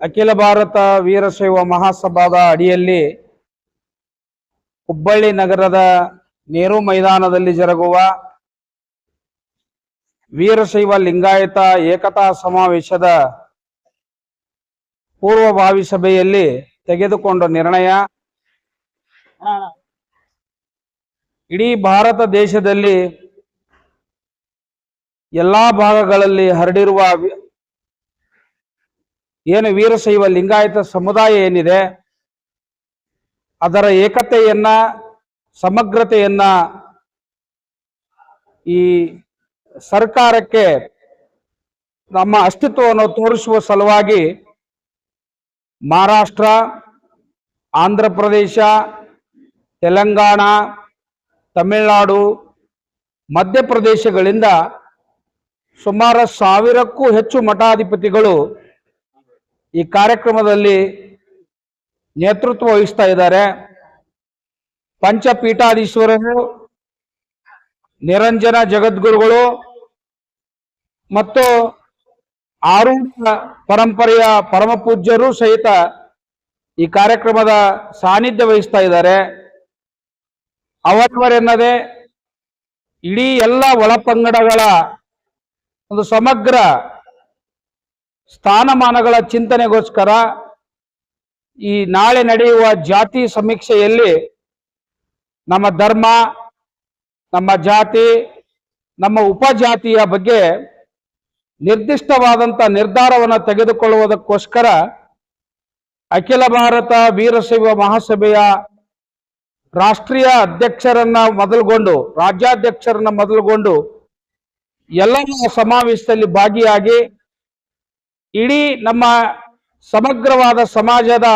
ಅಖಿಲ ಭಾರತ ವೀರಶೈವ ಮಹಾಸಭಾದ ಅಡಿಯಲ್ಲಿ ಹುಬ್ಬಳ್ಳಿ ನಗರದ ನೆಹರು ಮೈದಾನದಲ್ಲಿ ಜರುಗುವ ವೀರಶೈವ ಲಿಂಗಾಯತ ಏಕತಾ ಸಮಾವೇಶದ ಪೂರ್ವಭಾವಿ ಸಭೆಯಲ್ಲಿ ತೆಗೆದುಕೊಂಡ ನಿರ್ಣಯ, ಇಡೀ ಭಾರತ ದೇಶದಲ್ಲಿ ಎಲ್ಲಾ ಭಾಗಗಳಲ್ಲಿ ಹರಡಿರುವ ಏನು ವೀರಶೈವ ಲಿಂಗಾಯತ ಸಮುದಾಯ ಏನಿದೆ, ಅದರ ಏಕತೆಯನ್ನ, ಸಮಗ್ರತೆಯನ್ನ ಈ ಸರ್ಕಾರಕ್ಕೆ ನಮ್ಮ ಅಸ್ತಿತ್ವವನ್ನು ತೋರಿಸುವ ಸಲುವಾಗಿ ಮಹಾರಾಷ್ಟ್ರ ಆಂಧ್ರ ಪ್ರದೇಶ ತೆಲಂಗಾಣ, ತಮಿಳುನಾಡು, ಮಧ್ಯಪ್ರದೇಶಗಳಿಂದ ಸುಮಾರು ಸಾವಿರಕ್ಕೂ ಹೆಚ್ಚು ಮಠಾಧಿಪತಿಗಳು ಈ ಕಾರ್ಯಕ್ರಮದಲ್ಲಿ ನೇತೃತ್ವ ವಹಿಸ್ತಾ ಇದ್ದಾರೆ. ಪಂಚಪೀಠಾಧೀಶ್ವರರು, ನಿರಂಜನ ಜಗದ್ಗುರುಗಳು ಮತ್ತು ಆರೂಢ ಪರಂಪರೆಯ ಪರಮ ಪೂಜ್ಯರು ಸಹಿತ ಈ ಕಾರ್ಯಕ್ರಮದ ಸಾನ್ನಿಧ್ಯ ವಹಿಸ್ತಾ ಇದ್ದಾರೆ. ಅವರವರೆನ್ನದೆ ಇಡೀ ಎಲ್ಲ ಒಳಪಂಗಡಗಳ ಒಂದು ಸಮಗ್ರ ಸ್ಥಾನಮಾನಗಳ ಚಿಂತನೆಗೋಸ್ಕರ ಈ ನಾಳೆ ನಡೆಯುವ ಜಾತಿ ಸಮೀಕ್ಷೆಯಲ್ಲಿ ನಮ್ಮ ಧರ್ಮ, ನಮ್ಮ ಜಾತಿ, ನಮ್ಮ ಉಪಜಾತಿಯ ಬಗ್ಗೆ ನಿರ್ದಿಷ್ಟವಾದಂಥ ನಿರ್ಧಾರವನ್ನು ತೆಗೆದುಕೊಳ್ಳುವುದಕ್ಕೋಸ್ಕರ ಅಖಿಲ ಭಾರತ ವೀರಶೈವ ಮಹಾಸಭೆಯ ರಾಷ್ಟ್ರೀಯ ಅಧ್ಯಕ್ಷರನ್ನ ಮೊದಲುಗೊಂಡು, ರಾಜ್ಯಾಧ್ಯಕ್ಷರನ್ನ ಮೊದಲುಗೊಂಡು ಎಲ್ಲ ಸಮಾವೇಶದಲ್ಲಿ ಭಾಗಿಯಾಗಿ ಇಡೀ ನಮ್ಮ ಸಮಗ್ರವಾದ ಸಮಾಜದ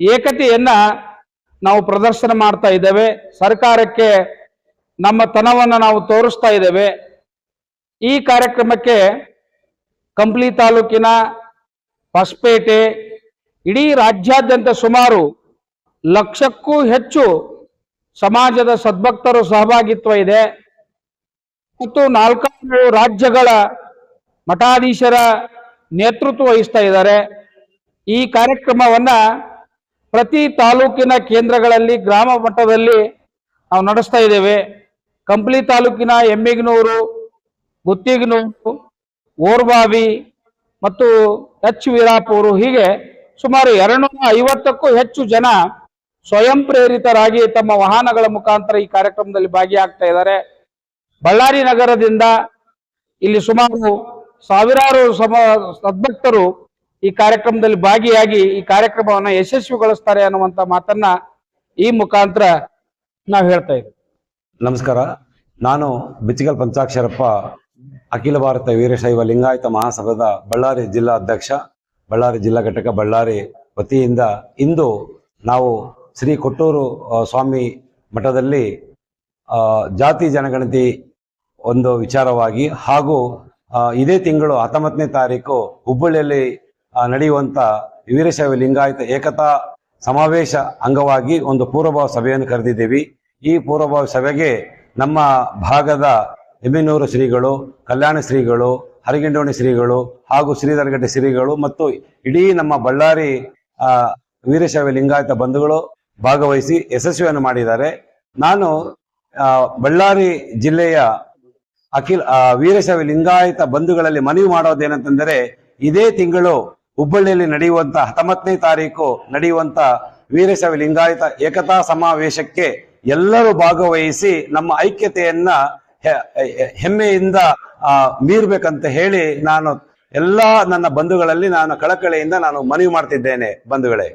ಏಕತೆಯನ್ನ ನಾವು ಪ್ರದರ್ಶನ ಮಾಡ್ತಾ ಇದ್ದೇವೆ. ಸರ್ಕಾರಕ್ಕೆ ನಮ್ಮ ತನವನ್ನು ನಾವು ತೋರಿಸ್ತಾ ಇದ್ದೇವೆ. ಈ ಕಾರ್ಯಕ್ರಮಕ್ಕೆ ಕಂಪ್ಲಿ ತಾಲೂಕಿನ ಹೊಸಪೇಟೆ, ಇಡೀ ರಾಜ್ಯಾದ್ಯಂತ ಸುಮಾರು ಲಕ್ಷಕ್ಕೂ ಹೆಚ್ಚು ಸಮಾಜದ ಸದ್ಭಕ್ತರು ಸಹಭಾಗಿತ್ವ ಇದೆ. ಮತ್ತು ನಾಲ್ಕಾರು ರಾಜ್ಯಗಳ ಮಠಾಧೀಶರ ನೇತೃತ್ವ ವಹಿಸ್ತಾ ಇದ್ದಾರೆ. ಈ ಕಾರ್ಯಕ್ರಮವನ್ನ ಪ್ರತಿ ತಾಲೂಕಿನ ಕೇಂದ್ರಗಳಲ್ಲಿ, ಗ್ರಾಮ ಮಟ್ಟದಲ್ಲಿ ನಾವು ನಡೆಸ್ತಾ ಇದ್ದೇವೆ. ಕಂಪ್ಲಿ ತಾಲೂಕಿನ ಎಮ್ಮಿಗನೂರು, ಗುತ್ತಿಗನೂರು ಓರ್ಬಾವಿ ಮತ್ತು ಎಚ್ ವೀರಾಪುರು. ಹೀಗೆ ಸುಮಾರು ಎರಡ್ನೂರ ಐವತ್ತಕ್ಕೂ ಹೆಚ್ಚು ಜನ ಸ್ವಯಂ ಪ್ರೇರಿತರಾಗಿ ತಮ್ಮ ವಾಹನಗಳ ಮುಖಾಂತರ ಈ ಕಾರ್ಯಕ್ರಮದಲ್ಲಿ ಭಾಗಿಯಾಗ್ತಾ ಇದ್ದಾರೆ. ಬಳ್ಳಾರಿ ನಗರದಿಂದ ಇಲ್ಲಿ ಸುಮಾರು ಸಾವಿರಾರು ಸಮ ಸದ್ಭಕ್ತರು ಈ ಕಾರ್ಯಕ್ರಮದಲ್ಲಿ ಭಾಗಿಯಾಗಿ ಈ ಕಾರ್ಯಕ್ರಮವನ್ನು ಯಶಸ್ವಿಗೊಳಿಸ್ತಾರೆ ಅನ್ನುವಂತ ಮಾತನ್ನ ಈ ಮುಖಾಂತರ ನಾವು ಹೇಳ್ತಾ ಇದ್ದೀವಿ ನಮಸ್ಕಾರ. ನಾನು ಬಿಚ್ಚಿಗಲ್ ಪಂಚಾಕ್ಷರಪ್ಪ, ಅಖಿಲ ಭಾರತ ವೀರಶೈವ ಲಿಂಗಾಯತ ಮಹಾಸಭಾದ ಬಳ್ಳಾರಿ ಜಿಲ್ಲಾ ಅಧ್ಯಕ್ಷ, ಬಳ್ಳಾರಿ ಜಿಲ್ಲಾ ಘಟಕ ಬಳ್ಳಾರಿ ವತಿಯಿಂದ ಇಂದು ನಾವು ಶ್ರೀ ಕೊಟ್ಟೂರು ಸ್ವಾಮಿ ಮಠದಲ್ಲಿ ಜಾತಿ ಜನಗಣತಿ ಒಂದು ವಿಚಾರವಾಗಿ ಹಾಗೂ ಇದೇ ತಿಂಗಳು ಹತ್ತೊಂಬತ್ತನೇ ತಾರೀಕು ಹುಬ್ಬಳ್ಳಿಯಲ್ಲಿ ನಡೆಯುವಂತ ವೀರಶೈವ ಲಿಂಗಾಯತ ಏಕತಾ ಸಮಾವೇಶ ಅಂಗವಾಗಿ ಒಂದು ಪೂರ್ವಭಾವ ಸಭೆಯನ್ನು ಕರೆದಿದ್ದೀವಿ. ಈ ಪೂರ್ವಭಾವ ಸಭೆಗೆ ನಮ್ಮ ಭಾಗದ ಎಮ್ಮಿನೂರು ಶ್ರೀಗಳು, ಕಲ್ಯಾಣ ಶ್ರೀಗಳು, ಹರಿಗಿಂಡೋಣಿ ಶ್ರೀಗಳು ಹಾಗೂ ಶ್ರೀಧರಗಡ್ಡೆ ಶ್ರೀಗಳು ಮತ್ತು ಇಡೀ ನಮ್ಮ ಬಳ್ಳಾರಿ ವೀರಶೈವ ಲಿಂಗಾಯತ ಬಂಧುಗಳು ಭಾಗವಹಿಸಿ ಯಶಸ್ವಿಯನ್ನು ಮಾಡಿದ್ದಾರೆ. ನಾನು ಬಳ್ಳಾರಿ ಜಿಲ್ಲೆಯ ಅಖಿಲ ವೀರಶೈವ ಲಿಂಗಾಯತ ಬಂಧುಗಳಲ್ಲಿ ಮನವಿ ಮಾಡೋದೇನಂತಂದರೆ, ಇದೇ ತಿಂಗಳು ಹುಬ್ಬಳ್ಳಿಯಲ್ಲಿ ನಡೆಯುವಂತ ಹತ್ತೊಂಬತ್ತನೇ ತಾರೀಕು ನಡೆಯುವಂತ ವೀರಶೈವ ಲಿಂಗಾಯತ ಏಕತಾ ಸಮಾವೇಶಕ್ಕೆ ಎಲ್ಲರೂ ಭಾಗವಹಿಸಿ ನಮ್ಮ ಐಕ್ಯತೆಯನ್ನ ಹೆಮ್ಮೆಯಿಂದ ಮೀರ್ಬೇಕಂತ ಹೇಳಿ ನಾನು ಎಲ್ಲ ನನ್ನ ಬಂಧುಗಳಲ್ಲಿ ನಾನು ಕಳಕಳಿಯಿಂದ ನಾನು ಮನವಿ ಮಾಡ್ತಿದ್ದೇನೆ ಬಂಧುಗಳೇ.